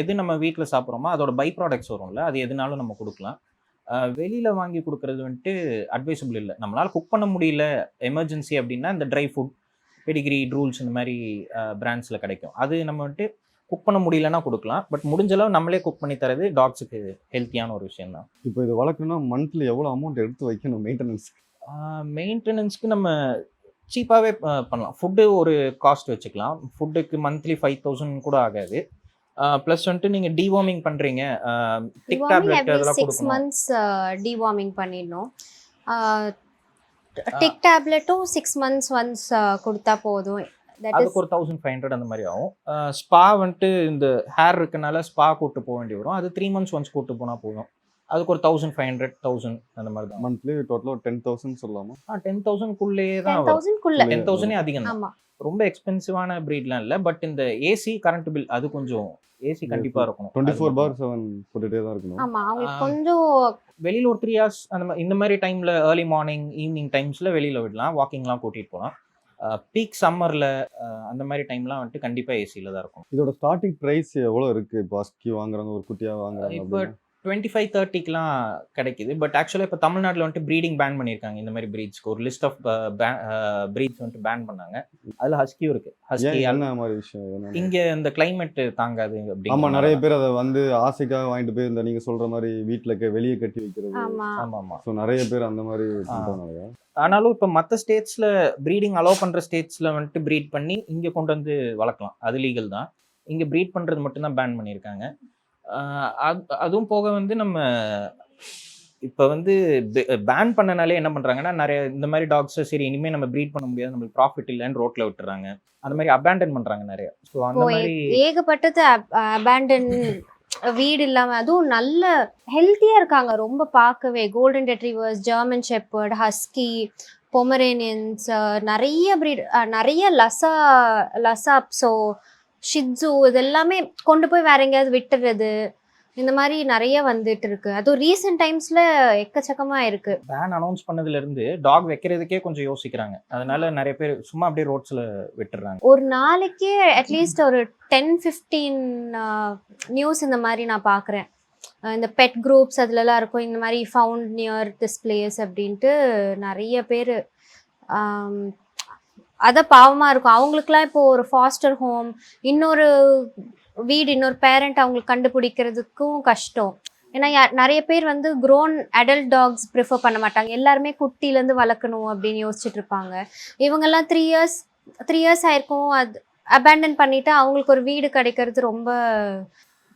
Speaker 1: எது நம்ம வீட்டில் சாப்பிட்றோமோ அதோட பை ப்ராடக்ட்ஸ் வரும்ல அது எதுனாலும் நம்ம கொடுக்கலாம். வெளியில் வாங்கி கொடுக்கறது வந்துட்டு அட்வைசபிள் இல்லை. நம்மளால் குக் பண்ண முடியல எமர்ஜென்சி அப்படின்னா இந்த ட்ரை ஃபுட் பெடிகிரி ரூல்ஸ் இந்த மாதிரி பிராண்ட்ஸில் கிடைக்கும். அது நம்ம வந்துட்டு குக் பண்ண முடியலன்னா கொடுக்கலாம். பட் முடிஞ்ச அளவு நம்மளே குக் பண்ணி தரது டாக்ஸுக்கு ஹெல்த்தியான ஒரு விஷயம் தான்.
Speaker 7: இப்போ இது வளர்க்கணும்னா மந்த்லி எவ்வளோ அமௌண்ட் எடுத்து வைக்கணும் மெயின்டெனன்ஸ்
Speaker 1: மெயின்டெனன்ஸ்க்கு நம்ம சீப்பாகவே பண்ணலாம். ஃபுட்டு ஒரு காஸ்ட் வச்சுக்கலாம். ஃபுட்டுக்கு மந்த்லி ஃபைவ் தௌசண்ட் கூட ஆகாது. ப்ளஸ் வந்துட்டு நீங்கள் டிவார்மிங் பண்ணுறீங்க டிக் டேப்லெட் அதெல்லாம்
Speaker 2: சிக்ஸ் மந்த்ஸ் டிவார்மிங் பண்ணிடணும். டிக் டேப்லெட்டும் சிக்ஸ் மந்த்ஸ் ஒன்ஸ் கொடுத்தா போதும்.
Speaker 1: அதுக்கு ஒரு தௌசண்ட் ஃபைவ் ஹண்ட்ரட் அந்த மாதிரி ஆகும். ஸ்பா வந்துட்டு இந்த ஹேர் இருக்கனால ஸ்பா கூட்டு போக வேண்டி வரும். அது த்ரீ மந்த்ஸ் ஒன்ஸ் கூட்டு போனால் போதும். அதுக்கு ஒரு தௌசண்ட் ஃபைவ் ஹண்ட்ரட் தௌசண்ட் அந்த மாதிரி தான்.
Speaker 7: மந்த்லி டோட்டலாக டென் தௌசண்ட் சொல்லலாமா
Speaker 1: ஆ டென் தௌசண்ட்குள்ளேயே தான்
Speaker 2: டென்
Speaker 1: வரும்
Speaker 2: தௌசண்ட்குள்ள
Speaker 1: டென் தௌசண்டே அதிகம் தான். ரொம்ப எக்ஸ்பென்சிவான ப்ரீட்லாம் இல்லை பட் இந்த ஏசி கரண்ட் பில் அது கொஞ்சம் ஏசி கண்டிப்பாக இருக்கணும்.
Speaker 7: Twenty four. பார் செவன் போட்டுகிட்டே தான் இருக்கணும்.
Speaker 2: ஆமா அவங்களுக்கு
Speaker 1: ஆ.
Speaker 2: கொஞ்சம்
Speaker 1: வெளியில் ஒரு த்ரீ ஹவர்ஸ் அந்த மாதிரி இந்த மாதிரி டைமில் ஏர்லி மார்னிங் ஈவினிங் டைம்ஸில் வெளியில் விடலாம். வாக்கிங்லாம் கூட்டிகிட்டு போகலாம். பீக் சம்மரில் அந்த மாதிரி டைம்லாம் வந்துட்டு கண்டிப்பாக ஏசியில் தான் இருக்கும்
Speaker 7: இதோட ஸ்டார்டிங் ப்ரைஸ் எவ்வளோ இருக்கு? இப்போ அஸ்கி வாங்குறாங்க ஒரு குட்டியாக வாங்குறாங்க
Speaker 1: இப்போ டுவெண்ட்டி ஃபைவ் தேர்ட்டிக்கெலாம் கிடைக்குது. பட் ஆக்சுவலாக இப்போ தமிழ்நாட்டில் வந்துட்டு ப்ரீடிங் பேன் பண்ணியிருக்காங்க இந்த மாதிரி ப்ரீட்ஸ்க்கு ஒரு லிஸ்ட் ஆஃப் ப்ரீட்ஸ் வந்துட்டு பேன் பண்ணாங்க. அதில் ஹஸ்கியும் இருக்குது ஹஸ்கி
Speaker 7: என்ன மாதிரி விஷயம்?
Speaker 1: இங்கே இந்த climate தாங்காது
Speaker 7: ஆமா
Speaker 1: அப்படிங்கிறனால
Speaker 7: நிறைய. பேர் அதை வந்து ஆசைக்காக வாங்கிட்டு போய் இந்த நீங்க சொல்ற மாதிரி வீட்டுல வெளியே கட்டி வைக்கிறது.
Speaker 2: ஆமா.
Speaker 1: ஆமாம். ஆமாம்
Speaker 7: ஸோ நிறைய பேர் அந்த மாதிரி
Speaker 1: ஆனாலும் இப்போ மற்ற ஸ்டேட்ஸில் ப்ரீடிங் அலோவ் பண்ணுற ஸ்டேட்ஸில் வந்துட்டு ப்ரீட் பண்ணி இங்கே கொண்டு வந்து வளர்க்கலாம். அது லீகல் தான். இங்கே ப்ரீட் பண்ணுறது மட்டும்தான் பேன் பண்ணியிருக்காங்க அதுவும் போக வந்து நம்ம இப்போ வந்து பேன் பண்ணனாலே என்ன பண்ணுறாங்கன்னா நிறைய இந்த மாதிரி டாக்ஸை சரி இனிமேல் நம்ம ப்ரீட் பண்ண முடியாது நம்மளுக்கு ப்ராஃபிட் இல்லைன்னு ரோட்டில் விட்டுறாங்க. அந்த மாதிரி அபேண்டன் பண்ணுறாங்க நிறைய. ஸோ அந்த மாதிரி
Speaker 2: ஏகப்பட்டது அபேண்டன் வீடு இல்லாம அதுவும் நல்ல ஹெல்த்தியா இருக்காங்க. ரொம்ப பார்க்கவே. Golden retrievers German shepherd husky Pomeranians நிறைய அஹ், நிறைய லசா லசாப்ஸோ ஷிட்ஸு இது எல்லாமே கொண்டு போய் வேற எங்கேயாவது விட்டுறது இந்த மாதிரி நிறைய வந்துட்டு இருக்கு. அதுவும் ரீசெண்ட் டைம்ஸ்ல எக்கச்சக்கமா இருக்கு.
Speaker 1: பேன் அனௌன்ஸ் பண்ணதுல இருந்து டாக் வைக்கிறதுக்கே கொஞ்சம் யோசிக்கிறாங்க. அதனால நிறைய பேர் சும்மா அப்படியே ரோட்ஸ்ல விட்டுறாங்க.
Speaker 2: ஒரு நாளைக்கே அட்லீஸ்ட் ஒரு டென் ஃபிஃப்டீன் நியூஸ் இந்த மாதிரி நான் பார்க்குறேன் இந்த பெட் குரூப்ஸ் அதுலலாம் இருக்கும். இந்த மாதிரி ஃபவுண்ட் நியர் திஸ் பிளேஸ் அப்படின்ட்டு நிறைய பேர் அதை பாவமாக இருக்கும். அவங்களுக்குலாம் இப்போ ஒரு ஃபாஸ்டர் ஹோம் இன்னொரு வீடு இன்னொரு பேரண்ட் அவங்களுக்கு கண்டுபிடிக்கிறதுக்கும் கஷ்டம். ஏன்னா யா- நிறைய பேர் வந்து க்ரோன் அடல்ட் டாக்ஸ் ப்ரிஃபர் பண்ண மாட்டாங்க. எல்லாருமே குட்டிலேருந்து வளர்க்கணும் அப்படின்னு யோசிச்சுட்டு இருப்பாங்க. இவங்கெல்லாம் த்ரீ இயர்ஸ் த்ரீ இயர்ஸ் ஆயிருக்கும். அது அபேண்டன் பண்ணிவிட்டு அவங்களுக்கு ஒரு வீடு கிடைக்கிறது ரொம்ப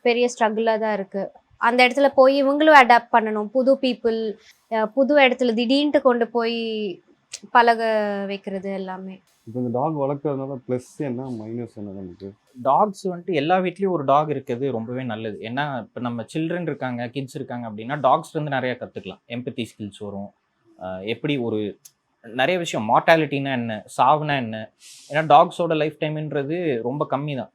Speaker 2: பெரிய ஸ்ட்ரகிளாக தான் இருக்குது அந்த இடத்துல போய் இவங்களும் அடாப்ட் பண்ணணும். புது பீப்புள் புது இடத்துல திடீர்னு கொண்டு போய் பழக வைக்கிறது எல்லாமே.
Speaker 7: இப்போ இந்த டாக் வளர்க்கறதுனால ப்ளஸ் என்ன மைனஸ் என்ன நமக்கு?
Speaker 1: டாக்ஸ் வந்துட்டு எல்லா வீட்லேயும் ஒரு டாக் இருக்கிறது ரொம்பவே நல்லது. ஏன்னா இப்போ நம்ம சில்ட்ரன் இருக்காங்க கிட்ஸ் இருக்காங்க அப்படின்னா டாக்ஸ் நிறையா கற்றுக்கலாம் எம்பத்தி ஸ்கில்ஸ் வரும். எப்படி ஒரு நிறைய விஷயம். மார்டாலிட்டினா என்ன? சாவுனா என்ன? ஏன்னா டாக்ஸோட லைஃப் டைம்ன்றது ரொம்ப கம்மி தான்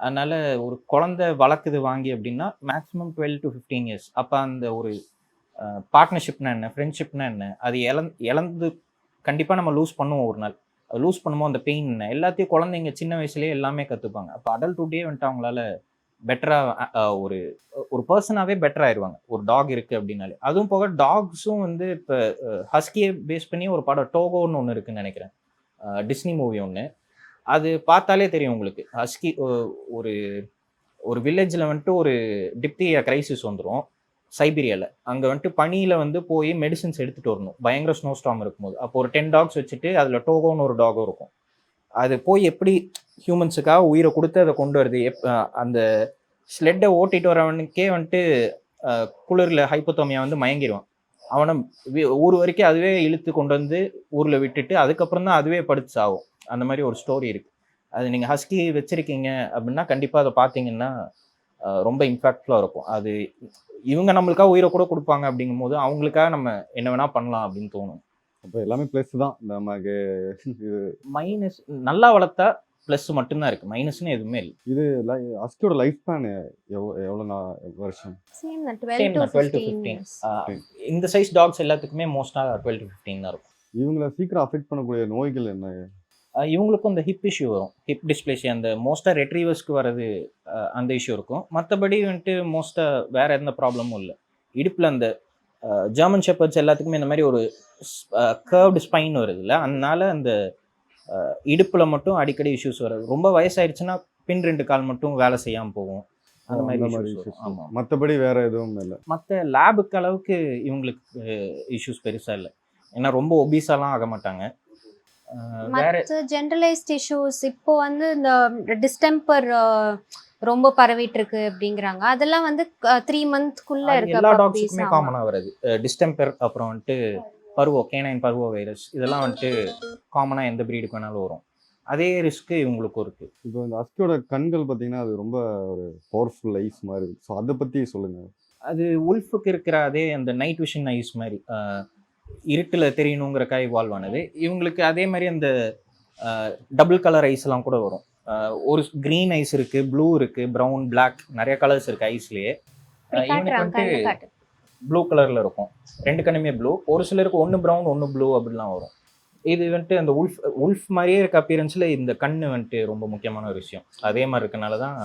Speaker 1: அதனால் ஒரு குழந்தை வளர்க்குது வாங்கி அப்படின்னா maximum twelve to fifteen years அப்போ அந்த ஒரு பார்ட்னர்ஷிப்னா என்ன? ஃப்ரெண்ட்ஷிப்னா என்ன? அது இழந் இழந்து கண்டிப்பாக நம்ம லூஸ் பண்ணுவோம் ஒரு நாள். லூஸ் பண்ணும்போது அந்த பெயின் என்ன? எல்லாத்தையும் குழந்தைங்க சின்ன வயசுலேயே எல்லாமே கற்றுப்பாங்க அப்போ அடல்ட்ஹுட்டே வந்துட்டு அவங்களால பெட்டராக ஒரு ஒரு பர்சனாகவே பெட்டர் ஆயிடுவாங்க ஒரு டாக் இருக்குது அப்படின்னாலே. அதுவும் போக டாக்ஸும் வந்து இப்போ ஹஸ்கியை பேஸ் பண்ணி ஒரு படம் டோகோன்னு ஒன்று இருக்குன்னு நினைக்கிறேன். டிஸ்னி மூவி ஒன்று அது பார்த்தாலே தெரியும் உங்களுக்கு. ஹஸ்கி ஒரு ஒரு வில்லேஜில் வந்துட்டு ஒரு டிப்தியா கிரைசிஸ் வந்துடும் சைபீரியாவில் அங்கே வந்துட்டு பனியில் வந்து போய் மெடிசின்ஸ் எடுத்துகிட்டு வரணும். பயங்கர ஸ்னோ ஸ்டாம் இருக்கும்போது. அப்போ ஒரு டென் டாக்ஸ் வச்சுட்டு அதில் டோகோன்னு ஒரு டாகும் இருக்கும். அது போய் எப்படி ஹியூமன்ஸுக்காக உயிரை கொடுத்து அதை கொண்டு வருது? எப் அந்த ஸ்லெட்டை ஓட்டிகிட்டு வரவனுக்கே வந்துட்டு குளிரில் ஹைப்போத்தோமியா வந்து மயங்கிடுவான் அவனை ஊர் வரைக்கும் அதுவே இழுத்து கொண்டு வந்து ஊரில் விட்டுட்டு அதுக்கப்புறம் தான் அதுவே படுத்து சாகும் அந்த மாதிரி ஒரு ஸ்டோரி இருக்குது அது நீங்கள் ஹஸ்கி வச்சுருக்கீங்க அப்படின்னா கண்டிப்பாக அதை பார்த்தீங்கன்னா ரொம்ப இம்பாக்ட்ஃபுல்லாக இருக்கும். அது இவங்க நம்மளுக்காக உயிரை கூட கொடுப்பாங்க அப்படிங்கும்போது அவங்களுக்காக நம்ம என்ன வேணா பண்ணலாம் அப்படின்னு தோணும்.
Speaker 7: அப்போ எல்லாமே ப்ளஸ் தான். நமக்கு இது
Speaker 1: மைனஸ் நல்லா வளர்த்தா ப்ளஸ் மட்டும்தான் இருக்கு. மைனஸ்னு எதுவுமே இல்லை.
Speaker 7: இது அஸ்கியோட லைஃப் ஸ்பேன் எவ்வளோ எவ்வளோ வருஷம்?
Speaker 2: டுவெல் டு
Speaker 1: தான், 12 to
Speaker 2: ஃபிஃப்டீன்
Speaker 1: 15.
Speaker 2: இயர்ஸ்
Speaker 1: ஆஹ் இந்த சைஸ் டாக்ஸ் எல்லாத்துக்குமே மோஸ்ட்டாக டுவெல் டு ஃபிஃப்டீன் தான் இருக்கும்.
Speaker 7: இவங்களை சீக்கிரம் அஃபெக்ட் பண்ணக்கூடிய நோய்கள் என்ன?
Speaker 1: இவங்களுக்கும் இந்த ஹிப் இஷ்யூ வரும். ஹிப் டிஸ்பிளேசி அந்த மோஸ்ட்டாக ரெட்ரீவர்ஸ்க்கு வர்றது ஆஹ் அந்த இஷ்யூ இருக்கும். மற்றபடி வந்துட்டு மோஸ்ட்டாக வேற எந்த ப்ராப்ளமும் இல்லை. இடுப்பில் அந்த ஜெர்மன் ஷெப்பர்ட்ஸ் எல்லாத்துக்குமே இந்த மாதிரி ஒரு கர்வ்டு ஸ்பைன் வருதுல்ல அதனால அந்த இடுப்பில் மட்டும் அடிக்கடி இஷ்யூஸ் வருது. ரொம்ப வயசாயிருச்சுன்னா பின் ரெண்டு கால் மட்டும் வேலை செய்யாமல் போகும். அந்த மாதிரி issues வரும். ஆமா.
Speaker 7: மற்றபடி வேற எதுவும் இல்லை.
Speaker 1: மற்ற லேபுக்கு அளவுக்கு இவங்களுக்கு இஷ்யூஸ் பெருசா இல்லை. ஏன்னா ரொம்ப ஒபீஸாலாம் ஆக மாட்டாங்க.
Speaker 2: மற்ற ஜென்ரலைஸ்ட் இஷ்யூஸ் இப்போ வந்து இந்த டிஸ்டெம்பர் ரொம்ப பரவிட்டு இருக்கு அப்படிங்கிறாங்க. அதெல்லாம் வந்து த்ரீ மந்த்க்குள்ள இருக்க
Speaker 1: எல்லா டாக்ஸுக்குமே. காமனாக வருது டிஸ்டெம்பர் அப்புறம் வந்துட்டு பருவோ கேனைன் பருவோ வைரஸ் இதெல்லாம் வந்துட்டு காமனாக எந்த ப்ரீடுக்கு வேணாலும் வரும். அதே ரிஸ்க்கு இவங்களுக்கும் இருக்கு.
Speaker 7: இப்போ இந்த அஸ்கியோட கண்கள் பார்த்தீங்கன்னா அது ரொம்ப ஒரு பவர்ஃபுல் ஐஸ் மாதிரி இருக்கு. ஸோ அதை பற்றி சொல்லுங்க.
Speaker 1: அது உல்ஃபுக்கு இருக்கிற அதே அந்த நைட் விஷன் ஐஸ் மாதிரி இருட்டுல தெரியணுங்கிறக்காக இவால்வ் ஆனது. இவங்களுக்கு அதே மாதிரி அந்த டபுள் கலர் ஐஸ்லாம் கூட வரும். ஒரு க்ரீன் ஐஸ் இருக்கு ப்ளூ இருக்கு ப்ரௌன் பிளாக் நிறைய கலர்ஸ் இருக்கு ஐஸ்லயே இவனுக்கு வந்துட்டு ப்ளூ கலர்ல இருக்கும். ரெண்டு கண்ணுமே ப்ளூ ஒரு சிலருக்கு ஒன்று ப்ரௌன் ஒன்று ப்ளூ அப்படிலாம் வரும். இது வந்துட்டு அந்த உல்ஃப் உல்ஃப் மாதிரியே இருக்க அப்பியரன்ஸில் இந்த கண்ணு வந்துட்டு ரொம்ப முக்கியமான ஒரு விஷயம். அதே மாதிரி இருக்கனால தான்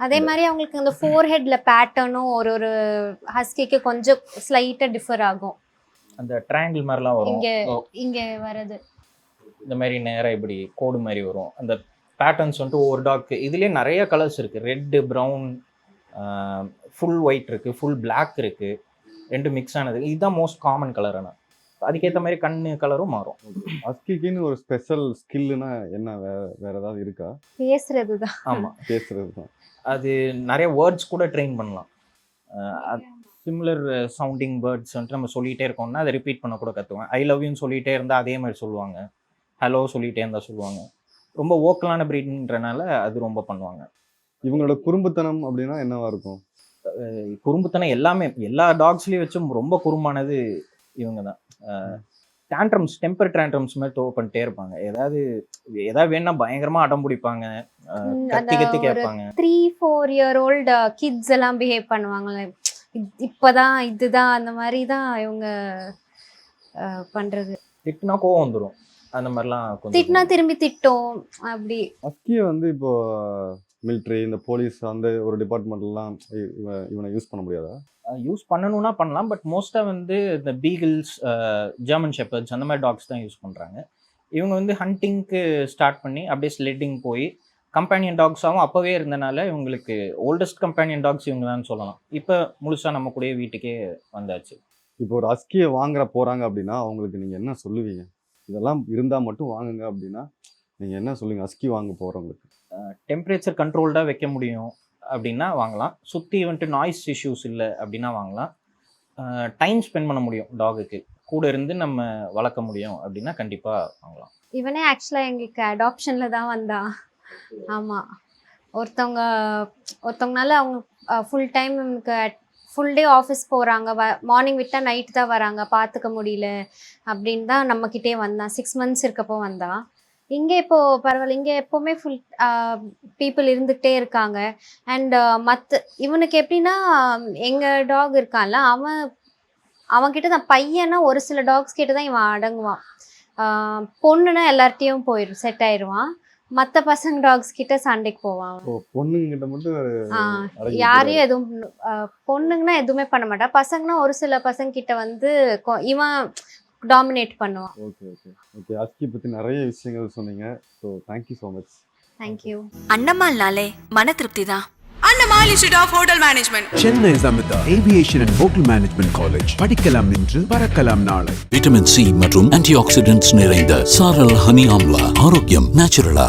Speaker 2: அதே மாதிரி அவங்களுக்கு அந்த ஃபோர் ஹெட்ல பேட்டர்னும் ஒரு ஒரு ஹஸ்கிக்கு கொஞ்சம் ஸ்லைட்டா டிஃபர் ஆகும்.
Speaker 1: அந்த ட்ரையாங்கிள் மாதிரிலாம் வரும்.
Speaker 2: இங்க இங்க வரது
Speaker 1: இந்த மாதிரி நேராக இப்படி கோடு மாதிரி வரும். அந்த பேட்டர்ன்ஸ் வந்துட்டு ஒவ்வொரு டாக்கு இதுலேயே நிறைய கலர்ஸ் இருக்குது ரெட்டு ப்ரௌன் ஃபுல் ஒயிட் இருக்குது ஃபுல் Black இருக்குது ரெண்டு மிக்ஸ் ஆனது. இதுதான் மோஸ்ட் காமன் கலர் ஆனால் அதுக்கேற்ற மாதிரி கண்ணு கலரும் மாறும்.
Speaker 7: அஸ்கிக்குன்னு ஒரு ஸ்பெஷல் ஸ்கில்லுனா என்ன? வேற வேற ஏதாவது இருக்கா?
Speaker 2: பேசுறதுதான்.
Speaker 1: ஆமாம்
Speaker 7: பேசுறது தான்
Speaker 1: அது நிறைய வேர்ட்ஸ் கூட ட்ரெயின் பண்ணலாம். சிமிலர் சவுண்டிங் வேர்ட்ஸ் வந்துட்டு நம்ம சொல்லிகிட்டே இருக்கோம்னா அதை ரிப்பீட் பண்ண கூட கற்றுவேன் ஐ லவ் யூன்னு சொல்லிகிட்டே இருந்தால் அதே மாதிரி சொல்லுவாங்க. ஹலோ சொல்லிகிட்டே இருந்தால் சொல்லுவாங்க. ரொம்ப ஓக்கலான ப்ரீட்ன்றனால அது ரொம்ப பண்ணுவாங்க.
Speaker 7: இவங்களோட குறும்புத்தனம் அப்படின்னா என்னவா இருக்கும்?
Speaker 1: குறும்புத்தனம் எல்லாமே எல்லா டாக்ஸ்லேயும் வச்சும் ரொம்ப குறும்பானது இவங்க தான். டேண்ட்ரம்ஸ் டெம்பர் டேண்ட்ரம்ஸ் மாதிரி தோ பண்ணிட்டே இருப்பாங்க. ஏதாவது ஏதாவது வேணா பயங்கரமா அடம் பிடிப்பாங்க. கத்தி கத்தி கேட்பாங்க.
Speaker 2: Three four year old kids எல்லாம் பிஹேவ் பண்ணுவாங்கல்ல. இப்- இப்பதான் இதுதான் அந்த மாதிரி தான் இவங்க பண்றது.
Speaker 1: திட்டுனா கோவம் வந்துடும் அந்த மாதிரிலாம்
Speaker 2: திட்டினா திரும்பி திட்டும் அப்படி.
Speaker 7: அஸ்கியை வந்து இப்போ மிலிட்ரி இந்த போலீஸ் அந்த ஒரு டிபார்ட்மெண்ட்லாம் இவனை யூஸ் பண்ண முடியாதா?
Speaker 1: யூஸ் பண்ணணும்னா பண்ணலாம் பட் மோஸ்ட்டாக வந்து இந்த பீகிள்ஸ் ஜெர்மன் ஷெப்பர்ட்ஸ் அந்த மாதிரி டாக்ஸ் தான் யூஸ் பண்ணுறாங்க இவங்க வந்து ஹண்டிங்க்கு ஸ்டார்ட் பண்ணி அப்படியே ஸ்லெட்டிங் போய் கம்பேனியன் டாக்ஸாகவும் அப்போவே இருந்தனால இவங்களுக்கு ஓல்டஸ்ட் கம்பேனியன் டாக்ஸ் இவங்க தான் சொல்லலாம். இப்போ முழுசாக நம்ம கூடயே வீட்டுக்கே வந்தாச்சு.
Speaker 7: இப்போ ஒரு அஸ்கியை வாங்குற போறாங்க அப்படின்னா அவங்களுக்கு நீங்க என்ன சொல்லுவீங்க? இதெல்லாம் இருந்தா மட்டும் வாங்குங்க அப்படின்னா நீங்க என்ன சொல்லுவீங்க? அஸ்கி வாங்க போறவங்களுக்கு.
Speaker 1: டெம்பரேச்சர் கண்ட்ரோல்டாக வைக்க முடியும் அப்படின்னா வாங்கலாம். சுற்றி வந்துட்டு நாய்ஸ் இஷ்யூஸ் இல்லை அப்படின்னா வாங்கலாம். டைம் ஸ்பெண்ட் பண்ண முடியும் டாகுக்கு கூட இருந்து நம்ம வளர்க்க முடியும் அப்படின்னா கண்டிப்பாக வாங்கலாம்.
Speaker 2: இவனே ஆக்சுவலா எங்களுக்கு அடாப்ஷன்ல தான் வந்தான் ஆமா. ஒருத்தவங்க ஒருத்தவங்கனால அவங்க ஃபுல் டைம் நமக்கு ஃபுல் டே ஆஃபீஸ் போகிறாங்க வ மார்னிங் விட்டால் நைட் தான் வராங்க. பார்த்துக்க முடியல. அப்படின்னு தான் நம்மக்கிட்டே வந்தான் சிக்ஸ் மந்த்ஸ் இருக்கப்போ வந்தான் இங்கே இப்போது பரவாயில்ல. இங்கே எப்போவுமே ஃபுல் பீப்புள் இருந்துக்கிட்டே இருக்காங்க. அண்ட் மற்ற இவனுக்கு எப்படின்னா எங்கள் டாக் இருக்கான்ல அவன் அவன்கிட்ட தான் பையனா ஒரு சில டாக்ஸ் கிட்ட தான் இவன் அடங்குவான். பொண்ணுன்னா எல்லார்ட்டையும் போயிடும் செட் ஆயிடுவான் மற்ற பசங்க டாக்ஸ் கிட்ட சண்டைக்கு போவான்
Speaker 7: பொண்ணுங்கிட்ட மட்டும்
Speaker 2: யாரையும் எதுவும் பொண்ணுங்கன்னா எதுவுமே பண்ண மாட்டான் பசங்கன்னா ஒரு சில பசங்க கிட்ட வந்து இவன் டாமினேட் பண்ணுவான்.
Speaker 7: Okay okay. ஓகே அஸ்கி பத்தி நிறைய விஷயங்கள் சொன்னீங்க. So thank you so much
Speaker 2: thank you
Speaker 3: அண்ணம்மாள்னாலே மன திருப்தி தான்
Speaker 4: Annammal institute of hotel management
Speaker 5: Chennai Samitha aviation and hotel management college படிக்கலாம் இன்று பறக்கலாம் நாளை.
Speaker 6: விட்டமின் சி மற்றும் ஆன்டி ஆக்சிடென்ட்ஸ் நிறைந்த சாரல் ஹனி ஆம்லா ஆரோக்கியம் நேச்சுரலா